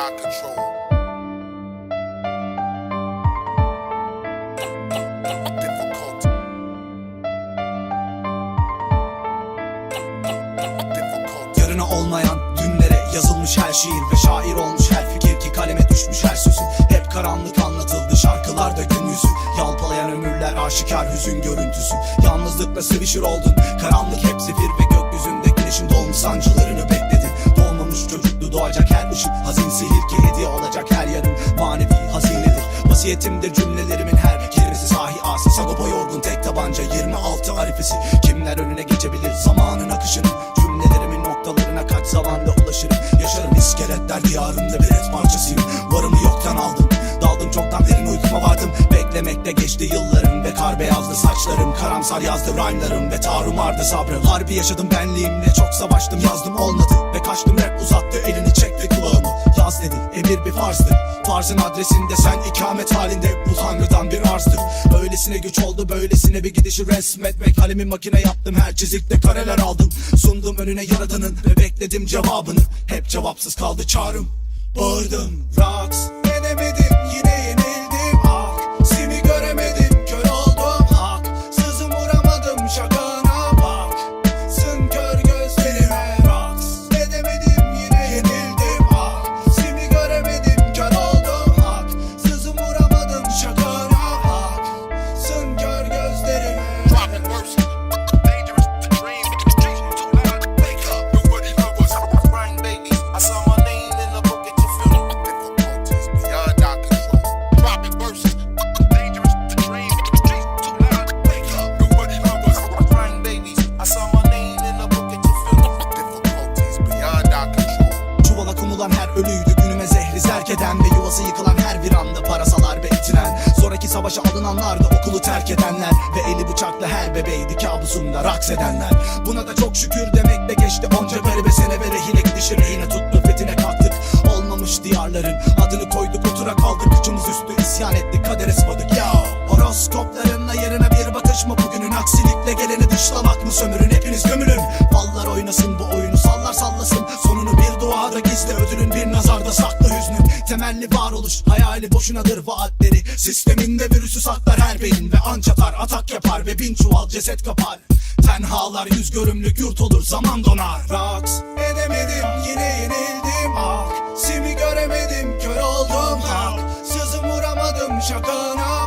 not control. Yarına olmayan dünlere yazılmış her şiir Ve şair olmuş her fikir ki kaleme düşmüş her sözü. Hep karanlık anlatıldı şarkılarda gün yüzü. Yalpalayan ömürler aşikar hüzün görüntüsü. Yalnızlıkla sevişir oldun Karanlık hep zifir ve gökyüzünde güneşin doğum sancılarını bekledin Vasiyetimdir cümlelerimin her kelimesi sahi asi. Sagopa yorgun tek tabanca 26 arifesi. Kimler önüne geçebilir zamanın akışını? Cümlelerimin noktalarına kaç zamanda ulaşırım? Yaşarım iskeletler diyarında bir et parçasıyım. Varımı yoktan aldım Daldım çoktan derin uykuma vardım. Beklemekte geçti yıllarım ve kar beyazdı. Saçlarım Karamsar yazdı rhyme'larım ve tarumardı sabrım Harbi yaşadım benliğimle çok savaştım yazdım olmadı. Ve kaçtım rap uzattı elini çekti kulağımı Emir bir farzdır. Farzın adresinde sen ikamet halinde Bu tanrıdan bir arzdır. Öylesine güç oldu böylesine bir gidişi resmetmek. Kalemi makine yaptım her çizikte kareler aldım. Sundum önüne yaradanın ve bekledim cevabını. Hep cevapsız kaldı çağrım. Bağırdım raks Konulan her ölüydü günüme zehri. Zerk eden Ve yuvası yıkılan her bir anda parasalar ve itilen Sonraki savaşa alınanlar da okulu terk edenler. Ve eli bıçaklı her bebeydi kabusunda raks edenler. Buna da çok şükür demekle geçti onca garip sene ve rehine gidişi. Rehine tuttu fethine kalktık Olmamış diyarların. Adını koyduk otura kaldık Kıçımız üstü isyan ettik kadere sıvadık ya Horoskoplarınla yerine bir bakış mı? Bugünün aksilikle geleni dışlamak mı? Sömürün hepiniz gömülün. Ballar oynasın bu oyunu sallar sallasın gizli ödülün bir nazarda saklı hüznün Temelli varoluş hayali boşunadır vaatleri. Sisteminde virüsü saklar her beyin ve ançatar Atak yapar ve bin çuval ceset kapar. Tenhalar yüz görümlük yurt olur zaman donar. Raks edemedim yine yenildim. Ah Simi göremedim kör oldum. Hak Sızım vuramadım şakana